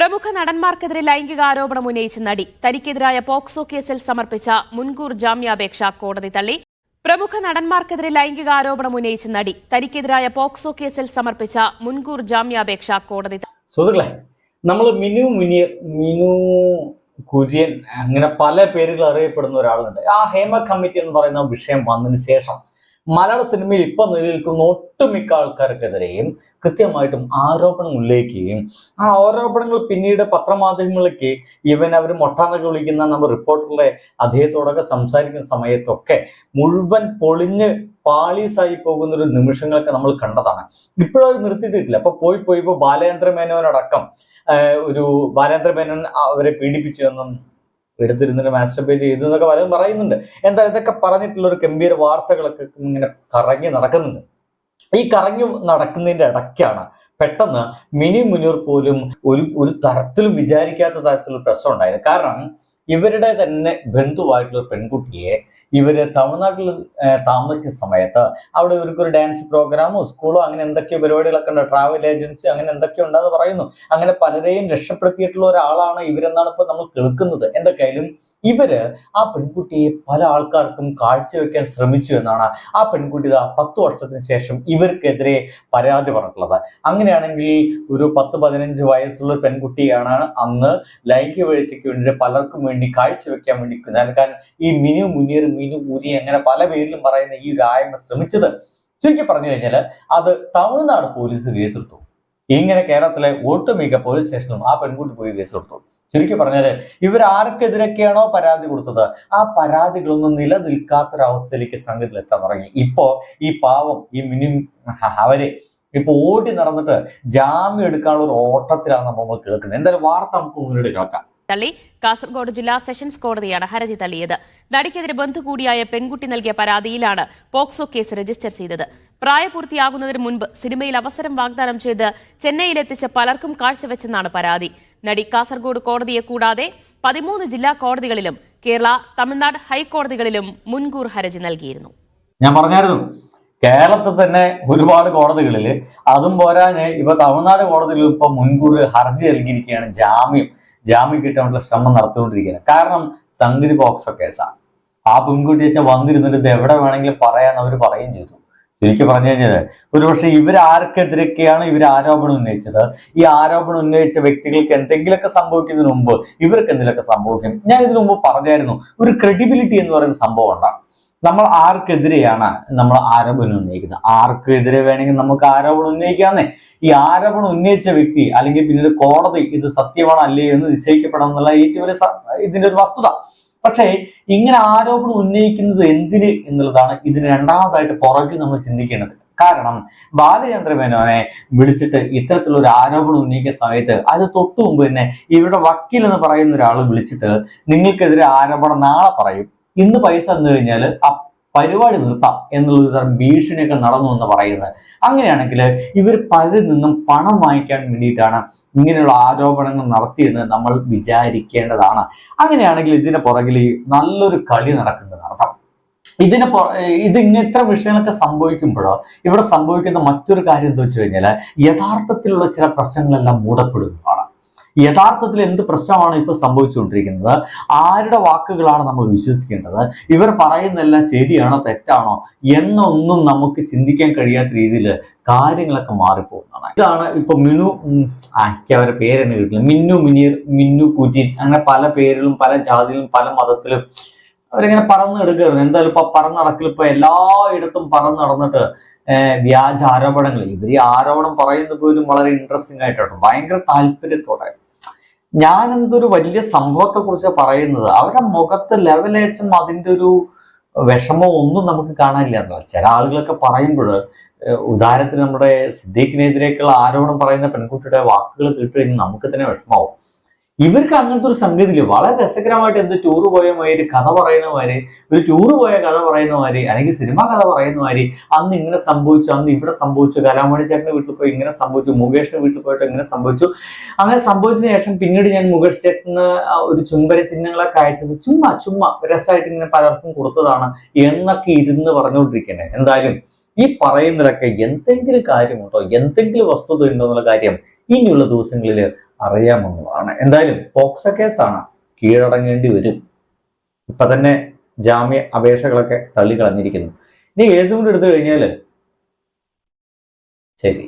പ്രമുഖ നടന്മാർക്കെതിരെ ലൈംഗിക ആരോപണം ഉന്നയിച്ച നടി തനിക്കെതിരായ പോക്സോ കേസിൽ സമർപ്പിച്ച മുൻകൂർ ജാമ്യാപേക്ഷ കോടതി തള്ളി പ്രമുഖ നടന്മാർക്കെതിരെ ലൈംഗിക ആരോപണം ഉന്നയിച്ച നടി തനിക്കെതിരായ പോക്സോ കേസിൽ സമർപ്പിച്ച മുൻകൂർ ജാമ്യാപേക്ഷ കോടതി. സുഹൃത്തുക്കളെ നമ്മൾ മിനു മിനിയർ മിനു കുര്യൻ അങ്ങനെ പല പേരുകൾ അറിയപ്പെടുന്ന ഒരാളുണ്ട് ആ ഹേമ കമ്മിറ്റി എന്ന് പറയുന്ന വിഷയം വന്നതിന് ശേഷം മലയാള സിനിമയിൽ ഇപ്പൊ നിലനിൽക്കുന്ന ഒട്ടുമിക്ക ആൾക്കാർക്കെതിരെയും കൃത്യമായിട്ടും ആരോപണം ഉന്നയിക്കുകയും ആ ആരോപണങ്ങൾ പിന്നീട് പത്രമാധ്യമങ്ങളിലേക്ക് ഇവൻ അവർ മൊട്ടാന്നൊക്കെ വിളിക്കുന്ന നമ്മൾ റിപ്പോർട്ടറിലെ അദ്ദേഹത്തോടൊക്കെ സംസാരിക്കുന്ന സമയത്തൊക്കെ മുഴുവൻ പൊളിഞ്ഞ് പാളീസായി പോകുന്ന ഒരു നിമിഷങ്ങളൊക്കെ നമ്മൾ കണ്ടതാണ്. ഇപ്പോഴത് നിർത്തിയിട്ടില്ല അപ്പൊ പോയി പോയി ഇപ്പൊ ബാലേന്ദ്ര മേനോനടക്കം ഒരു ബാലേന്ദ്ര മേനോൻ അവരെ പീഡിപ്പിച്ചു എന്നും എടുത്തിരുന്നിട്ട് മാസ്റ്റർബേറ്റ് ചെയ്തു എന്നൊക്കെ പലരും പറയുന്നുണ്ട്. എന്താ ഇതൊക്കെ പറഞ്ഞിട്ടുള്ള ഒരു ഗംഭീര വാർത്തകളൊക്കെ ഇങ്ങനെ കറങ്ങി നടക്കുന്നുണ്ട്. ഈ കറങ്ങി നടക്കുന്നതിന്റെ ഇടയ്ക്കാണ് പെട്ടെന്ന് മിനി മുനീർ പോലും ഒരു ഒരു തരത്തിലും വിചാരിക്കാത്ത തരത്തിലുള്ള പ്രശ്നം ഉണ്ടായത്. കാരണം ഇവരുടെ തന്നെ ബന്ധുവായിട്ടുള്ള പെൺകുട്ടിയെ ഇവർ തമിഴ്നാട്ടിൽ താമസിച്ച സമയത്ത് അവിടെ ഇവർക്ക് ഒരു ഡാൻസ് പ്രോഗ്രാമോ സ്കൂളോ അങ്ങനെ എന്തൊക്കെയോ പരിപാടികളൊക്കെ ഉണ്ട്. ട്രാവൽ ഏജൻസി അങ്ങനെ എന്തൊക്കെയോ ഉണ്ടെന്ന് പറയുന്നു. അങ്ങനെ പലരെയും രക്ഷപ്പെടുത്തിയിട്ടുള്ള ഒരാളാണ് ഇവരെന്നാണ് ഇപ്പൊ നമ്മൾ കേൾക്കുന്നത്. എന്തൊക്കെയായാലും ഇവർ ആ പെൺകുട്ടിയെ പല ആൾക്കാർക്കും കാഴ്ചവെക്കാൻ ശ്രമിച്ചു എന്നാണ് ആ പെൺകുട്ടി പത്ത് വർഷത്തിന് ശേഷം ഇവർക്കെതിരെ പരാതി പറഞ്ഞിട്ടുള്ളത്. അങ്ങനെയാണെങ്കിൽ ഒരു പത്ത് പതിനഞ്ച് വയസ്സുള്ള പെൺകുട്ടിയാണ് അന്ന് ലൈംഗിക വീഴ്ചയ്ക്ക് വേണ്ടി പലർക്കും കാഴ്ചവെക്കാൻ വേണ്ടി നൽകാൻ ഈ മിനു മുനിയർ മിനു മുനി അങ്ങനെ പല പേരിലും പറയുന്ന ഈ ഒരു ആയ്മ ശ്രമിച്ചത്. ചുരുക്കി പറഞ്ഞു കഴിഞ്ഞാൽ അത് തമിഴ്നാട് പോലീസ് കേസെടുത്തു. ഇങ്ങനെ കേരളത്തിലെ ഒട്ടുമിക്ക പോലീസ് സ്റ്റേഷനിലും ആ പെൺകുട്ടി പോയി കേസ് കൊടുത്തു ചുരുക്കി പറഞ്ഞാൽ ഇവർ ആർക്കെതിരൊക്കെയാണോ പരാതി കൊടുത്തത്? ആ പരാതികളൊന്നും നിലനിൽക്കാത്തൊരവസ്ഥയിലേക്ക് സംഘത്തിൽ എത്താൻ തുടങ്ങി. ഇപ്പോ ഈ പാവം ഈ മിനി അവർ ഇപ്പൊ ഓടി നടന്നിട്ട് ജാമ്യം എടുക്കാനുള്ള ഒരു ഓട്ടത്തിലാണ് നമ്മൾ കേൾക്കുന്നത്. എന്തായാലും വാർത്ത നമുക്ക് മുന്നോട്ട് കേൾക്കാം. തള്ളി. കാസർഗോഡ് ജില്ലാ സെഷൻസ് കോടതിയാണ് ഹർജി തള്ളിയത്. നടിക്കെതിരെ ബന്ധു കൂടിയായ പെൺകുട്ടി നൽകിയ പരാതിയിലാണ് പോക്സോ കേസ് രജിസ്റ്റർ ചെയ്തത്. പ്രായപൂർത്തിയാകുന്നതിന് മുൻപ് സിനിമയിൽ അവസരം വാഗ്ദാനം ചെയ്ത് ചെന്നൈയിലെത്തിച്ച പലർക്കും കാഴ്ചവെച്ചെന്നാണ് പരാതി. നടി കാസർഗോഡ് കോടതിയെ കൂടാതെ പതിമൂന്ന് ജില്ലാ കോടതികളിലും കേരള തമിഴ്നാട് ഹൈക്കോടതികളിലും മുൻകൂർ ഹർജി നൽകിയിരുന്നു. ഞാൻ പറഞ്ഞായിരുന്നു കേരളത്തിൽ തന്നെ ഒരുപാട് കോടതികളിൽ അതും പോരാഞ്ഞ് ഇപ്പൊ തമിഴ്നാട് കോടതിയിൽ ഇപ്പൊ മുൻകൂർ ഹർജി നൽകിയിരിക്കുകയാണ് ജാമ്യം. ജാമ്യം കിട്ടാനുള്ള ശ്രമം നടത്തിക്കൊണ്ടിരിക്കുകയാണ്. കാരണം സംഗതി പോക്സോ കേസാണ് ആ പെൺകുട്ടി വെച്ചാൽ വന്നിരുന്നിട്ട് ഇത് എവിടെ വേണമെങ്കിലും പറയാൻ അവർ പറയുകയും ചെയ്തു. ചുരുക്കി പറഞ്ഞു കഴിഞ്ഞാൽ ഒരുപക്ഷെ ഇവരാർക്കെതിരൊക്കെയാണ് ഇവർ ആരോപണം ഉന്നയിച്ചത്. ഈ ആരോപണം ഉന്നയിച്ച വ്യക്തികൾക്ക് എന്തെങ്കിലുമൊക്കെ സംഭവിക്കുന്നതിന് മുമ്പ് ഇവർക്ക് എന്തെങ്കിലുമൊക്കെ സംഭവിക്കും. ഞാൻ ഇതിനു മുമ്പ് പറഞ്ഞായിരുന്നു ഒരു ക്രെഡിബിലിറ്റി എന്ന് പറയുന്ന സംഭവം ഉണ്ടാകും നമ്മൾ ആർക്കെതിരെയാണ് നമ്മൾ ആരോപണം ഉന്നയിക്കുന്നത്. ആർക്കെതിരെ വേണമെങ്കിൽ നമുക്ക് ആരോപണം ഉന്നയിക്കാന്നേ ഈ ആരോപണം ഉന്നയിച്ച വ്യക്തി അല്ലെങ്കിൽ പിന്നീട് കോടതി ഇത് സത്യമാണ് അല്ലേ എന്ന് നിശ്ചയിക്കപ്പെടണം എന്നുള്ള ഏറ്റവും വലിയ ഇതിന്റെ ഒരു വസ്തുത. പക്ഷേ ഇങ്ങനെ ആരോപണം ഉന്നയിക്കുന്നത് എന്തിന് എന്നുള്ളതാണ് ഇതിന് രണ്ടാമതായിട്ട് പുറകിൽ നമ്മൾ ചിന്തിക്കേണ്ടത്. കാരണം ബാലചന്ദ്ര മേനോനെ വിളിച്ചിട്ട് ഇത്തരത്തിലുള്ള ഒരു ആരോപണം ഉന്നയിക്കുന്ന സമയത്ത് അത് തൊട്ടു മുമ്പ് തന്നെ ഇവരുടെ വക്കീൽ എന്ന് പറയുന്ന ഒരാൾ വിളിച്ചിട്ട് നിങ്ങൾക്കെതിരെ ആരോപണം നാളെ പറയും. ഇന്ന് പൈസ തന്നു കഴിഞ്ഞാൽ പരിപാടി നിർത്താം എന്നുള്ള ഒരു തരം ഭീഷണിയൊക്കെ നടന്നു എന്ന് പറയുന്നത്. അങ്ങനെയാണെങ്കിൽ ഇവർ പലരിൽ നിന്നും പണം വാങ്ങിക്കാൻ വേണ്ടിയിട്ടാണ് ഇങ്ങനെയുള്ള ആരോപണങ്ങൾ നടത്തിയെന്ന് നമ്മൾ വിചാരിക്കേണ്ടതാണ്. അങ്ങനെയാണെങ്കിൽ ഇതിന് പുറകിൽ നല്ലൊരു കളി നടക്കുന്നത് അർത്ഥം ഇതിനെ ഇങ്ങനെ ഇത്ര വിഷയങ്ങളൊക്കെ സംഭവിക്കുമ്പോഴോ ഇവിടെ സംഭവിക്കുന്ന മറ്റൊരു കാര്യം എന്താ വെച്ച് കഴിഞ്ഞാൽ യഥാർത്ഥത്തിലുള്ള ചില പ്രശ്നങ്ങളെല്ലാം മൂടപ്പെടുന്നതാണ് യഥാർത്ഥത്തിൽ എന്ത് പ്രശ്നമാണ് ഇപ്പോൾ സംഭവിച്ചുകൊണ്ടിരിക്കുന്നത്? ആരുടെ വാക്കുകളാണ് നമ്മൾ വിശ്വസിക്കേണ്ടത്? ഇവർ പറയുന്നെല്ലാം ശരിയാണോ തെറ്റാണോ എന്നൊന്നും നമുക്ക് ചിന്തിക്കാൻ കഴിയാത്ത രീതിയിൽ കാര്യങ്ങളൊക്കെ മാറിപ്പോകുന്നതാണ്. ഇതാണ് ഇപ്പൊ മിനു എനിക്ക് അവരുടെ പേരെന്നെ കിട്ടില്ല. മിന്നു മിനീർ മിന്നു കുജിൻ അങ്ങനെ പല പേരിലും പല ജാതിയിലും പല മതത്തിലും അവരിങ്ങനെ പറന്ന് എടുക്കുകയായിരുന്നു എന്തായാലും ഇപ്പൊ പറന്ന് നടക്കൽ ഇപ്പൊ എല്ലായിടത്തും പറന്ന് നടന്നിട്ട് വ്യാജ ആരോപണങ്ങൾ. ഇവർ ഈ ആരോപണം പറയുന്നത് പോലും വളരെ ഇൻട്രസ്റ്റിംഗ് ആയിട്ടാണ്. ഭയങ്കര താല്പര്യത്തോടെ. ഞാൻ എന്തൊരു വലിയ സംഭവത്തെ കുറിച്ച് പറയുന്നത്? അവരുടെ മുഖത്ത് ലെവലേശം അതിന്റെ ഒരു വിഷമോ ഒന്നും നമുക്ക് കാണാനില്ല എന്നുള്ള ചില ആളുകളൊക്കെ പറയുമ്പോൾ ഉദാഹരണത്തിന് നമ്മുടെ സിദ്ദീഖിനെതിരേക്കുള്ള ആരോപണം പറയുന്ന പെൺകുട്ടിയുടെ വാക്കുകൾ കേട്ട് കഴിഞ്ഞാൽ നമുക്ക് തന്നെ വിഷമാവും ഇവർക്ക് അങ്ങനത്തെ ഒരു സംഗതിയില്ല. വളരെ രസകരമായിട്ട് എന്ത് ടൂർ പോയ മാതിരി കഥ പറയുന്നവരെ ഒരു ടൂർ പോയ കഥ പറയുന്നവര് അല്ലെങ്കിൽ സിനിമ കഥ പറയുന്നവര് അന്ന് ഇങ്ങനെ സംഭവിച്ചു അന്ന് ഇവിടെ സംഭവിച്ചു കലാമണി ചേട്ടന്റെ വീട്ടിൽ പോയി ഇങ്ങനെ സംഭവിച്ചു മുകേഷിന്റെ വീട്ടിൽ പോയിട്ട് ഇങ്ങനെ സംഭവിച്ചു. അങ്ങനെ സംഭവിച്ചതിന് ശേഷം പിന്നീട് ഞാൻ മുകേഷ് ചേട്ടന് ഒരു ചുംബര ചിഹ്നങ്ങളൊക്കെ അയച്ചത് ചുമ്മാ ചുമ്മാ രസമായിട്ട് ഇങ്ങനെ പലർക്കും കൊടുത്തതാണ് എന്നൊക്കെ ഇരുന്ന് പറഞ്ഞുകൊണ്ടിരിക്കണേ. എന്തായാലും ഈ പറയുന്നതിലൊക്കെ എന്തെങ്കിലും കാര്യമുണ്ടോ? എന്തെങ്കിലും വസ്തുത ഉണ്ടോ എന്നുള്ള കാര്യം ഇനിയുള്ള ദിവസങ്ങളിൽ അറിയാമെന്നുള്ളതാണ് എന്തായാലും പോക്സോ കേസാണ്. കീഴടങ്ങേണ്ടി വരും. ഇപ്പൊ തന്നെ ജാമ്യ അപേക്ഷകളൊക്കെ തള്ളിക്കളഞ്ഞിരിക്കുന്നു. ഇനി കേസ് കൊണ്ട് എടുത്തു കഴിഞ്ഞാൽ ശരി.